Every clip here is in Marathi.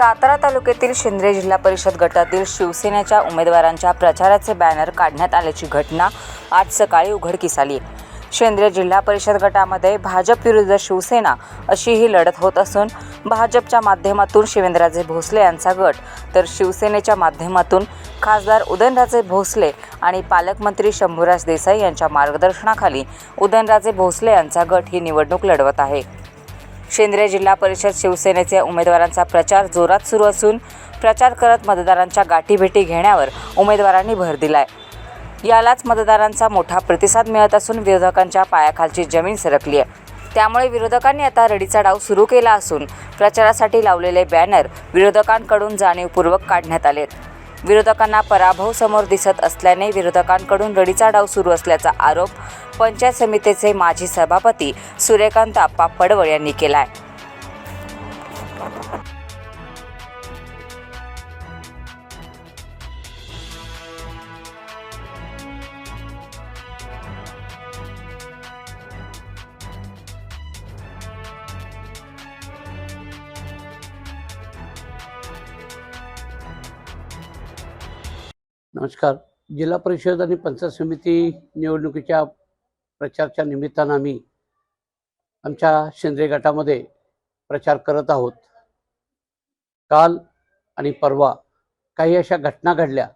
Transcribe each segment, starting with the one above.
सातारा तालुक्यातील शेंद्रे जिल्हा परिषद गटातील शिवसेनेच्या उमेदवारांच्या प्रचाराचे बॅनर काढण्यात आल्याची घटना आज सकाळी उघडकीस आली. शेंद्रे जिल्हा परिषद गटामध्ये भाजप विरुद्ध शिवसेना अशी ही लढत होत असून भाजपच्या माध्यमातून शिवेंद्रराजे भोसले यांचा गट तर शिवसेनेच्या माध्यमातून खासदार उदयनराजे भोसले आणि पालकमंत्री शंभूराज देसाई यांच्या मार्गदर्शनाखाली उदयनराजे भोसले यांचा गट ही निवडणूक लढवत आहे. शेंद्रे जिल्हा परिषद शिवसेनेचे उमेदवारांचा प्रचार जोरात सुरू असून प्रचार करत मतदारांच्या गाठीभेटी घेण्यावर उमेदवारांनी भर दिलाय. यालाच मतदारांचा मोठा प्रतिसाद मिळत असून विरोधकांच्या पायाखालची जमीन सरकली आहे त्यामुळे विरोधकांनी आता रडीचा डाव सुरू केला असून प्रचारासाठी लावलेले बॅनर विरोधकांकडून जाणीवपूर्वक काढण्यात आलेत. विरोधकांना पराभव समोर दिसत असल्याने विरोधकांकडून रडीचा डाव सुरू असल्याचा आरोप पंचायत समितीचे माजी सभापती सूर्यकांत आप्पा पडवळ यांनी केला आहे नमस्कार. जिल्हा परिषद आणि पंचायत समिती निवडणुकीच्या प्रचारच्या निमित्तानं आम्ही आमच्या शेंद्रे गटामध्ये प्रचार करत आहोत. काल आणि परवा काही अशा घटना घडल्या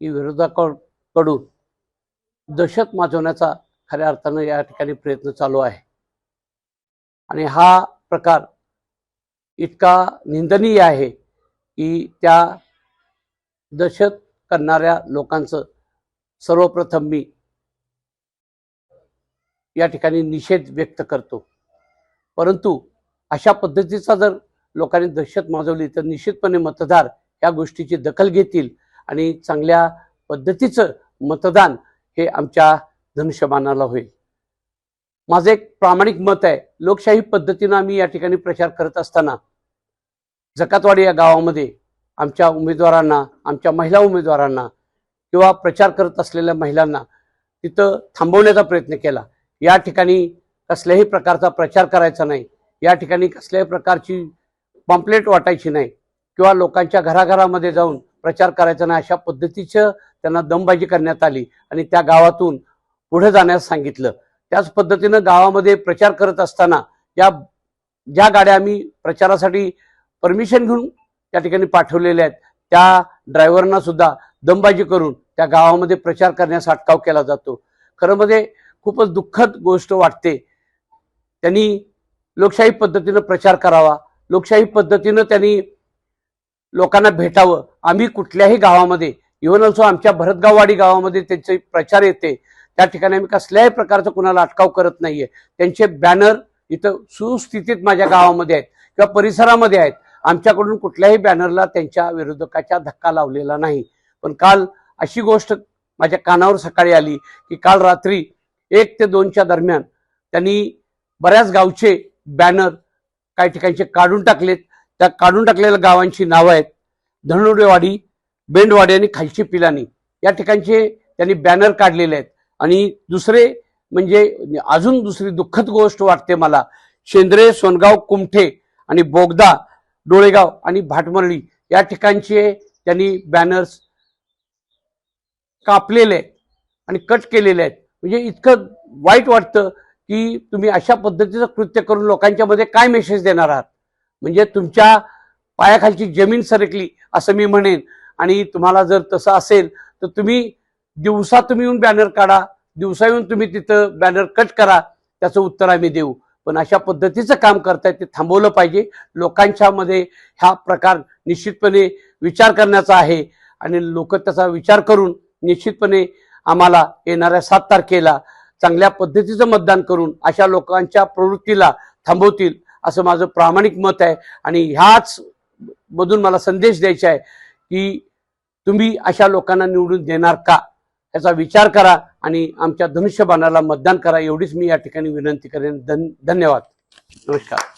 की विरोधाकडून दहशत माजवण्याचा खऱ्या अर्थानं या ठिकाणी प्रयत्न चालू आहे. आणि हा प्रकार इतका निंदनीय आहे की त्या दहशत करणाऱ्या लोकांचं सर्वप्रथम मी या ठिकाणी निषेध व्यक्त करतो. परंतु अशा पद्धतीचा जर लोकांनी दहशत माजवली तर निश्चितपणे मतदार या गोष्टीची दखल घेतील आणि चांगल्या पद्धतीचं मतदान हे आमच्या धनुष्यबाणाला होईल. माझं एक प्रामाणिक मत आहे लोकशाही पद्धतीनं आम्ही या ठिकाणी प्रचार करत असताना जकातवाडी या गावामध्ये आमच्या उमेदवारांना आमच्या महिला उमेदवारांना किंवा प्रचार करत असलेल्या महिलांना तिथं थांबवण्याचा प्रयत्न केला. या ठिकाणी कसल्याही प्रकारचा प्रचार करायचा नाही. या ठिकाणी कसल्याही प्रकारची पॉम्पलेट वाटायची नाही किंवा लोकांच्या घराघरामध्ये जाऊन प्रचार करायचा नाही अशा पद्धतीचं त्यांना दमबाजी करण्यात आली आणि त्या गावातून पुढे जाण्यास सांगितलं. त्याच पद्धतीनं गावामध्ये प्रचार करत असताना या ज्या गाड्या आम्ही प्रचारासाठी परमिशन घेऊन त्या ठिकाणी पाठवलेल्या आहेत. त्या ड्रायव्हरना सुद्धा दमबाजी करून त्या गावामध्ये प्रचार करण्यास अटकाव केला जातो. खरं मध्ये खूपच दुःखद गोष्ट वाटते. त्यांनी लोकशाही पद्धतीनं प्रचार करावा. लोकशाही पद्धतीनं त्यांनी लोकांना भेटावं. आम्ही कुठल्याही गावामध्ये इव्हन ऑल्सो आमच्या भरतगाववाडी गावामध्ये त्यांचे प्रचार येते. त्या ठिकाणी आम्ही कसल्याही प्रकारचा कुणाला अटकाव करत नाहीये. त्यांचे बॅनर इथं सुस्थितीत माझ्या गावामध्ये आहेत किंवा परिसरामध्ये आहेत. आमच्याकडून कुठल्याही बॅनरला त्यांच्या विरोधकाच्या धक्का लावलेला नाही. पण काल अशी गोष्ट माझ्या कानावर सकाळी आली की काल रात्री एक ते दोनच्या दरम्यान त्यांनी बऱ्याच गावचे बॅनर काही ठिकाणचे काढून टाकलेत. त्या काढून टाकलेल्या गावांची नावं आहेत. धनुडेवाडी बेंडवाडी आणि खालची पिलानी. या ठिकाणचे त्यांनी बॅनर काढलेले आहेत. आणि दुसरे म्हणजे अजून दुसरी दुःखद गोष्ट वाटते मला. शेंद्रे सोनगाव कुमठे आणि बोगदा डोळेगाव आणि भाटमरळी या ठिकाणचे त्यांनी बॅनर्स कापलेले आहेत आणि कट केलेले आहेत. म्हणजे इतकं वाईट वाटतं की तुम्ही अशा पद्धतीचं कृत्य करून लोकांच्या मध्ये काय मेसेज देणार आहात? म्हणजे तुमच्या पायाखालची जमीन सरकली असं मी म्हणेन. आणि तुम्हाला जर तसं असेल तर तुम्ही दिवसा तुम्ही येऊन बॅनर काढा दिवसा येऊन तुम्ही तिथं बॅनर कट करा त्याचं उत्तर आम्ही देऊ. पण अशा पद्धतीचं काम करतायत ते थांबवलं पाहिजे. लोकांच्या मध्ये हा प्रकार निश्चितपणे विचार करण्याचा आहे आणि लोक त्याचा विचार करून निश्चितपणे आम्हाला येणाऱ्या सात तारखेला चांगल्या पद्धतीचं मतदान करून अशा लोकांच्या प्रवृत्तीला थांबवतील असं माझं प्रामाणिक मत आहे. आणि ह्याच मधून मला संदेश द्यायचा आहे की तुम्ही अशा लोकांना निवडून देणार का? याचा विचार करा आणि आमच्या धनुष्यबाणाला मतदान करा. एवढीच मी या ठिकाणी विनंती करेन. धन धन्यवाद. नमस्कार.